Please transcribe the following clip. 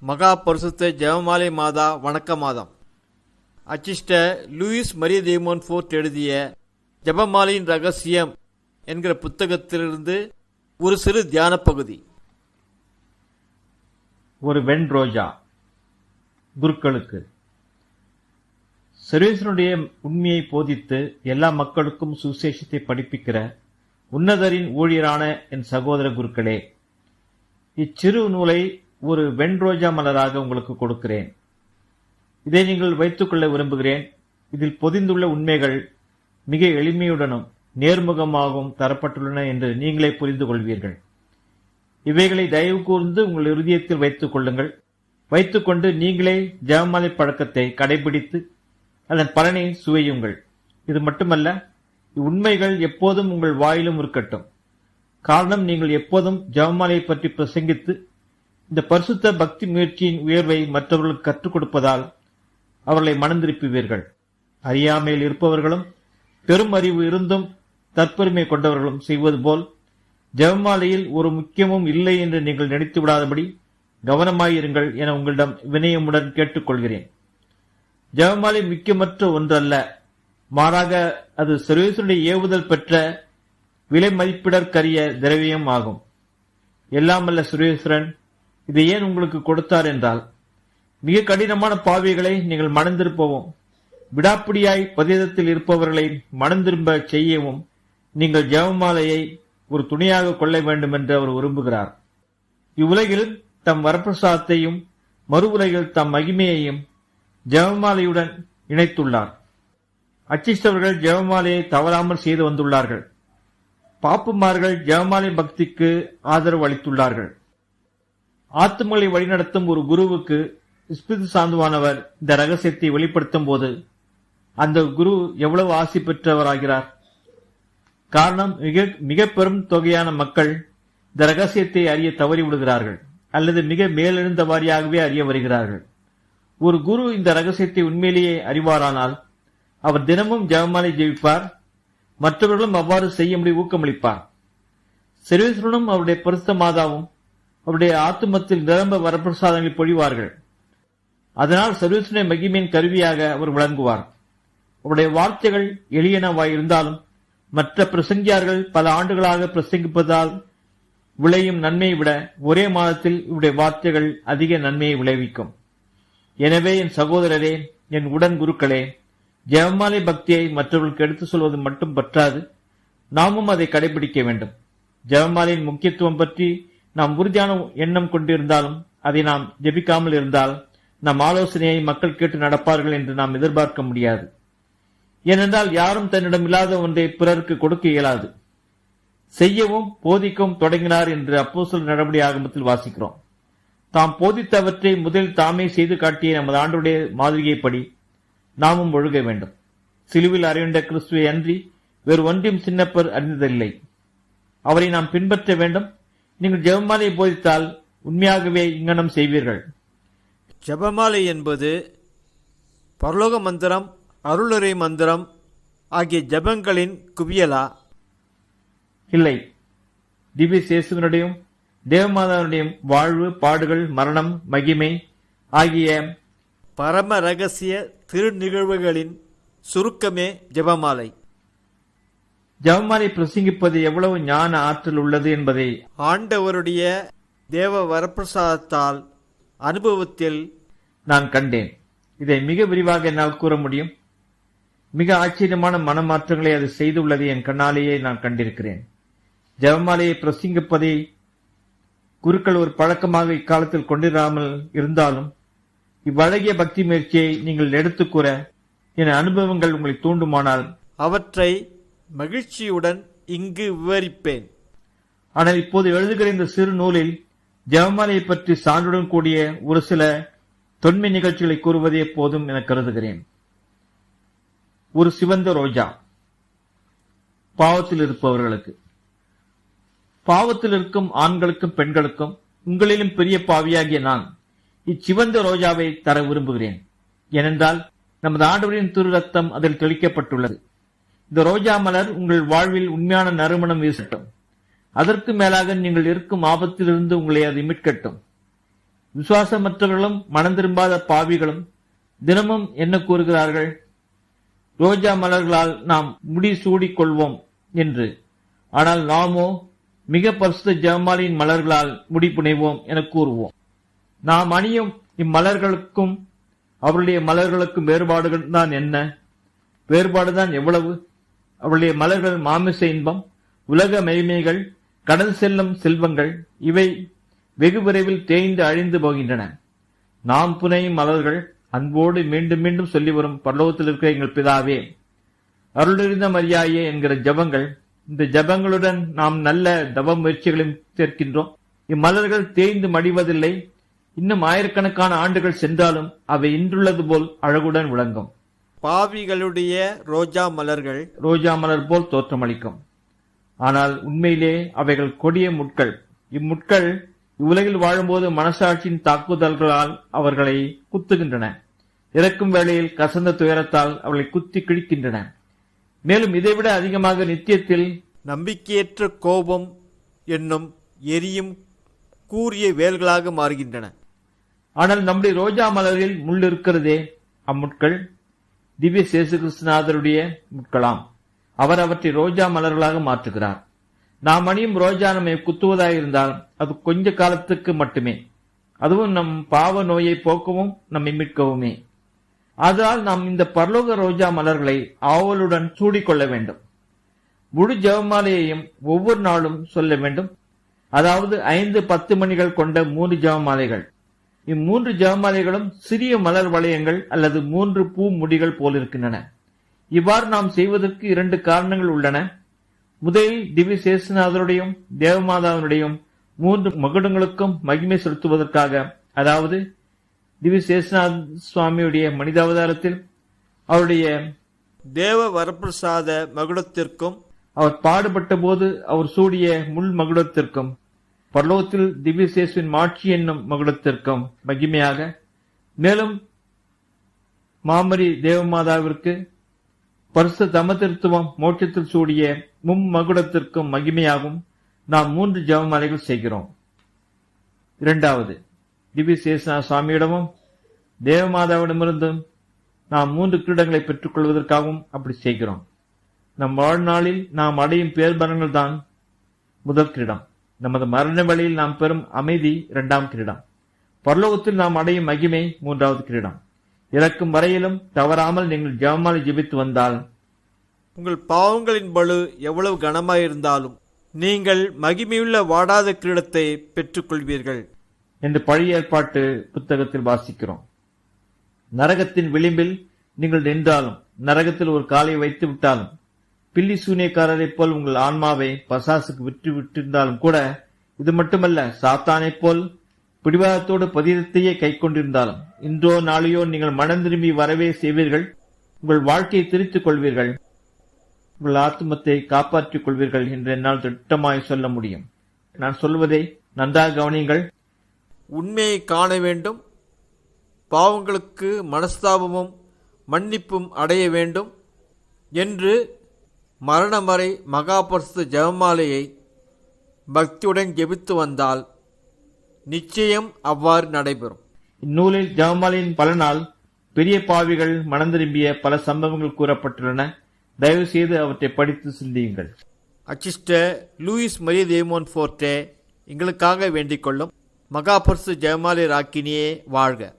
மகா பரிசுத்த ஜெபமாலை மாதா வணக்க மாதம். அச்சிஷ்ட லூயிஸ் மரிய தேமோன் ஃபோர்ட் எழுதிய ஜெபமாலையின் ரகசியம் என்கிற புத்தகத்திலிருந்து ஒரு சிறு தியான பகுதி. ஒரு வெண் ரோஜா குருக்களுக்கு. சர்வேசனுடைய உண்மையை போதித்து எல்லா மக்களுக்கும் சுசேஷத்தை படிப்பிக்கிற உன்னதரின் ஊழியரான என் சகோதர குருக்களே இச்சிறு நூலை ஒரு வெண் ரோஜா மலராக உங்களுக்கு கொடுக்கிறேன். இதை நீங்கள் வைத்துக்கொள்ள விரும்புகிறேன். இதில் பொதிந்துள்ள உண்மைகள் மிக எளிமையுடனும் நேர்முகமாகவும் தரப்பட்டுள்ளன என்று நீங்களே புரிந்து கொள்வீர்கள். இவைகளை தயவு கூர்ந்து உங்கள் இருதயத்தில் வைத்துக் கொள்ளுங்கள். வைத்துக்கொண்டு நீங்களே ஜெபமாலை பழக்கத்தை கடைபிடித்து அதன் பலனை சுவையுங்கள். இது மட்டுமல்ல உண்மைகள் எப்போதும் உங்கள் வாயிலும் இருக்கட்டும். காரணம் நீங்கள் எப்போதும் ஜெபமாலையை பற்றி பிரசங்கித்து இந்த பரிசுத்த பக்தி முயற்சியின் உயர்வை மற்றவர்களுக்கு கற்றுக் கொடுப்பதால் அவர்களை மனந்திருப்புவீர்கள். அறியாமையில் இருப்பவர்களும் பெரும் அறிவு இருந்தும் தற்பெருமை கொண்டவர்களும் செய்வது போல் ஜெபமாலையில் ஒரு முக்கியமும் இல்லை என்று நீங்கள் நினைத்து விடாதபடி கவனமாயிருங்கள் என உங்களிடம் வினயமுடன் கேட்டுக்கொள்கிறேன். ஜெபமாலை முக்கியமற்ற ஒன்றல்ல. மாறாக அது சர்வேசனுடைய ஏவுதல் பெற்ற விலை மதிப்பிடற்கரிய திரவியம் ஆகும் எல்லாமல்ல சுரேஸ்வரன் இதை ஏன் உங்களுக்கு கொடுத்தார் என்றால் மிக கடினமான பாவிகளை நீங்கள் மணந்திருப்பவும் விடாப்பிடியாய் பதேதத்தில் இருப்பவர்களை மனந்திரும்ப செய்யவும் நீங்கள் ஜெவமாலையை ஒரு துணையாக கொள்ள வேண்டும் என்று அவர் விரும்புகிறார். இவ்வுலகில் தம் வரப்பிரசாதத்தையும் மறு உலகில் தம் மகிமையையும் ஜெபமாலையுடன் இணைத்துள்ளார். அச்சிஷ்டவர்கள் ஜெவமாலையை தவறாமல் செய்து வந்துள்ளார்கள். பாப்புமார்கள் ஜெவமாலை பக்திக்கு ஆதரவு அளித்துள்ளார்கள். ஆத்துமலை வழிநடத்தும் ஒரு குருவுக்கு ஸ்பிரிது சாந்துவானவர் இந்த ரகசியத்தை வெளிப்படுத்தும் போது அந்த குரு எவ்வளவு ஆசி பெற்றவராகிறார்? காரணம் மிக மிக பெரும் தொகையான மக்கள் இந்த ரகசியத்தை அறிய தவறி விடுகிறார்கள். அல்லது மிக மேலெழுந்த வாரியாகவே அறிய வருகிறார்கள். ஒரு குரு இந்த ரகசியத்தை உண்மையிலேயே அறிவாரானால் அவர் தினமும் ஜெபமாலை ஜெயிப்பார் மற்றவர்களும் அவ்வாறு செய்யும்படி ஊக்கமளிப்பார். சர்வேஸ்வரனும் அவருடைய பரிசுத்த மாதாவும் அவருடைய ஆத்துமத்தில் நிரம்ப வரப்பிரசாதங்களை பொழிவார்கள். அதனால் சர்வேஸ்வரனை மகிமையின் கருவியாக அவர் விளங்குவார். அவருடைய வார்த்தைகள் எளியனவாய் இருந்தாலும் மற்ற பிரசங்கியார்கள் பல ஆண்டுகளாக பிரசங்கிப்பதால் விளையும் நன்மையை விட ஒரே மாதத்தில் இவருடைய வார்த்தைகள் அதிக நன்மையை விளைவிக்கும். எனவே என் சகோதரரே என் உடன் குருக்களே ஜெயமாலை பக்தியை மற்றவர்களுக்கு எடுத்து சொல்வது மட்டும் பற்றாது. நாமும் அதை கடைபிடிக்க வேண்டும். ஜெபமாலையின் முக்கியத்துவம் பற்றி நாம் உறுதியான எண்ணம் கொண்டிருந்தாலும் அதை நாம் ஜெபிக்காமல் இருந்தால் நம் ஆலோசனையை மக்கள் கேட்டு நடப்பார்கள் என்று நாம் எதிர்பார்க்க முடியாது. ஏனென்றால் யாரும் தன்னிடம் இல்லாத ஒன்றை பிறருக்கு கொடுக்க இயலாது. செய்யவும் போதிக்கவும் தொடங்கினார் என்று அப்போசல் நடவடிக்கை ஆகமத்தில் வாசிக்கிறோம். தாம் போதித்தவற்றை முதலில் தாமே செய்து காட்டிய நமது ஆண்டுடைய மாதிரியைப்படி நாமும் ஒழுக வேண்டும். சிலுவில் அறிவிந்த கிறிஸ்துவை அன்றி வேறு ஒன்றையும் சின்னப்பர் அறிந்ததில்லை. அவரை நாம் பின்பற்ற வேண்டும். நீங்கள் ஜெபமாலை போதித்தால் உண்மையாகவே இங்கனம் செய்வீர்கள். ஜெபமாலை என்பது பரலோக மந்திரம் அருளுரை மந்திரம் ஆகிய ஜெபங்களின் குவியலா? இல்லை. திவ்ய சேசுவனுடையும் தேவமாதாவுடையும் வாழ்வு பாடுகள் மரணம் மகிமை ஆகிய பரம ரகசிய திருநிகழ்வுகளின் சுருக்கமே ஜெபமாலை. ஜெபமாலை பிரசங்கிப்பது எவ்வளவு ஞான ஆற்றல் உள்ளது என்பதை ஆண்டவருடைய தேவ வரப்பிரசாதத்தால் அனுபவத்தில் நான் கண்டேன். இதை மிக விரிவாக என்னால் கூற முடியும். மிக ஆச்சரியமான மனமாற்றங்களை அது செய்துள்ளதை என் கண்ணாலேயே நான் கண்டிருக்கிறேன். ஜெபமாலையை பிரசங்கிப்பதை குருக்கள் ஒரு பழக்கமாக இக்காலத்தில் கொண்டிராமல் இருந்தாலும் இவ்வழகிய பக்தி முயற்சியை நீங்கள் எடுத்துக் கூற என் அனுபவங்கள் உங்களை தூண்டுமானால் அவற்றை மகிழ்ச்சியுடன் இங்கு விவரிப்பேன். ஆனால் இப்போது எழுதுகிற இந்த சிறு நூலில் ஜெபமாலையை பற்றி சான்றுடன் கூடிய ஒரு சில தொன்மை நிகழ்ச்சிகளை கூறுவதே போதும் என கருதுகிறேன். ஒரு சிவந்த ரோஜா. பாவத்தில் இருப்பவர்களுக்கு. பாவத்தில் இருக்கும் ஆண்களுக்கும் பெண்களுக்கும் உங்களிலும் பெரிய பாவியாகிய நான் இச்சிவந்த ரோஜாவை தர விரும்புகிறேன். ஏனென்றால் நமது ஆண்டவரின் திரு ரத்தம் அதில் தெளிக்கப்பட்டுள்ளது. இந்த ரோஜா மலர் உங்கள் வாழ்வில் உண்மையான நறுமணம் வீசட்டும். அதற்கு மேலாக நீங்கள் இருக்கும் ஆபத்திலிருந்து உங்களை அது மீட்கட்டும் விசுவாசமற்றவர்களும் மனம் திரும்பாத பாவிகளும் தினமும் என்ன கூறுகிறார்கள்? ரோஜா மலர்களால் நாம் முடி சூடிக்கொள்வோம் என்று. ஆனால் நாமோ மிக பரிசுத்த ஜெபமாலியின் மலர்களால் முடி புனைவோம் என கூறுவோம். நாம் அணியும் இம்மலர்களுக்கும் அவருடைய மலர்களுக்கும் வேறுபாடுகள் தான் என்ன? வேறுபாடுதான் எவ்வளவு? அவளுடைய மலர்கள் மாமிச இன்பம் உலக மெய்மைகள் கடல் செல்லும் செல்வங்கள் இவை வெகு விரைவில் தேய்ந்து அழிந்து போகின்றன. நாம் புனையும் மலர்கள் அன்போடு மீண்டும் மீண்டும் சொல்லி வரும் பரலோகத்தில் இருக்கிற எங்கள் பிதாவே. அருளிருந்த மரியாயே என்கிற ஜபங்கள் இந்த ஜபங்களுடன் நாம் நல்ல தவ முயற்சிகளையும் சேர்க்கின்றோம். இம்மலர்கள் தேய்ந்து மடிவதில்லை. இன்னும் ஆயிரக்கணக்கான ஆண்டுகள் சென்றாலும் அவை இன்றுள்ளது போல் அழகுடன் விளங்கும். பாவிகளுடைய ரோஜா மலர்கள் ரோஜா மலர் போல் தோற்றமளிக்கும். ஆனால் உண்மையிலே அவைகள் கொடிய முட்கள். இம்முட்கள் இவ்வுலகில் வாழும்போது மனசாட்சியின் தாக்குதல்களால் அவர்களை குத்துகின்றன. இறக்கும் வேளையில் கசந்த துயரத்தால் அவர்களை குத்தி கிழிக்கின்றன. மேலும் இதைவிட அதிகமாக நித்தியத்தில் நம்பிக்கையற்ற கோபம் என்னும் எரியும் கூரிய வேல்களாக மாறுகின்றன. ஆனால் நம்முடைய ரோஜா மலரில் முள் இருக்கிறதே அம்முட்கள். திவ்ய சேசு கிருஷ்ணநாதருடைய முட்களாம் அவர் அவற்றை ரோஜா மலர்களாக மாற்றுகிறார். நாம் அணியும் ரோஜா நம்மை குத்துவதாக இருந்தால் அது கொஞ்ச காலத்துக்கு மட்டுமே. அதுவும் நம் பாவ நோயை போக்கவும் நம்மை மீட்கவுமே. அதனால் நாம் இந்த பரலோக ரோஜா மலர்களை ஆவலுடன் சூடிக்கொள்ள வேண்டும். முழு ஜெபமாலையையும் ஒவ்வொரு நாளும் சொல்ல வேண்டும். அதாவது ஐந்து பத்து மணிகள் கொண்ட மூன்று ஜெபமாலைகள். இம்மூன்று ஜெபமாலைகளும் சிறிய மலர் வளையங்கள் அல்லது மூன்று பூ முடிகள் போலிருக்கின்றன. இவ்வாறு நாம் செய்வதற்கு இரண்டு காரணங்கள் உள்ளன. முதலில் திவ்ய சேசுநாதருடையும் தேவமாதாவினுடையும் மூன்று மகுடங்களுக்கும் மகிமை செலுத்துவதற்காக அதாவது திவ்ய சேசுநாத் சுவாமியுடைய மனிதாவதாரத்தில் அவருடைய தேவ வரப்பிரசாத மகுடத்திற்கும் அவர் பாடுபட்ட போது அவர் சூடிய முள் மகுடத்திற்கும் பரலோகத்தில் திவ்யசேசுவின் மாட்சி என்னும் மகுடத்திற்கும் மகிமையாக. மேலும் மாமரி தேவமாதாவிற்கு பரிசு தமதிருத்துவம் மோட்சத்தில் சூடிய மும் மகுடத்திற்கும் மகிமையாகவும் நாம் மூன்று ஜபமாலைகள் செய்கிறோம். இரண்டாவது திவ்யசேசனா சுவாமியிடமும் தேவமாதாவிடமிருந்தும் நாம் மூன்று கிரீடங்களை பெற்றுக் கொள்வதற்காகவும் அப்படி செய்கிறோம். நம் வாழ்நாளில் நாம் அடையும் பேர்பலன்கள் தான் முதல் கிரீடம். நமது மரண வழியில் நாம் பெறும் அமைதி இரண்டாம் கிரீடம். பரலோகத்தில் நாம் அடையும் மகிமை மூன்றாவது கிரீடம். இறக்கும் வரையிலும் தவறாமல் நீங்கள் ஜெபமாலை ஜெபித்து வந்தால் உங்கள் பாவங்களின் பளு எவ்வளவு கனமாயிருந்தாலும் நீங்கள் மகிமையுள்ள வாடாத கிரீடத்தை பெற்றுக்கொள்வீர்கள். என்று பழைய ஏற்பாட்டு புத்தகத்தில் வாசிக்கிறோம். நரகத்தின் விளிம்பில் நீங்கள் நின்றாலும் நரகத்தில் ஒரு காலை வைத்து விட்டாலும் பில்லி சூனியக்காரரைப் போல் உங்கள் ஆன்மாவை பசாசுக்கு விட்டு விட்டிருந்தாலும் கூட இது மட்டுமல்ல சாத்தானைப் போல் பிடிவாதத்தோடு பதிதத்தையே கை கொண்டிருந்தாலும் இன்றோ நாளையோ நீங்கள் மனம் திரும்பி வரவே செய்வீர்கள் உங்கள் வாழ்க்கையை திரித்துக் கொள்வீர்கள் உங்கள் ஆத்மத்தை காப்பாற்றிக் கொள்வீர்கள் என்று என்னால் திட்டமாய் சொல்ல முடியும். நான் சொல்வதை நன்றாக கவனியுங்கள். உண்மையை காண வேண்டும் பாவங்களுக்கு மனஸ்தாபமும் மன்னிப்பும் அடைய வேண்டும் என்று மரணம் வரை மகாபரிசு ஜெபமாலையை பக்தியுடன் ஜெபித்து வந்தால் நிச்சயம் அவ்வாறு நடைபெறும். இந்நூலில் ஜெபமாலையின் பலனால் பெரிய பாவிகள் மனம் திரும்பிய பல சம்பவங்கள் கூறப்பட்டுள்ளன. தயவு செய்து அவற்றை படித்து சிந்தியுங்கள். அச்சிஸ்டர் லூயிஸ் மரிய தேமோன் ஃபோர்டே எங்களுக்காக வேண்டிக் கொள்ளும் மகாபரிசு ஜெயமாலி ராக்கினியே வாழ்க.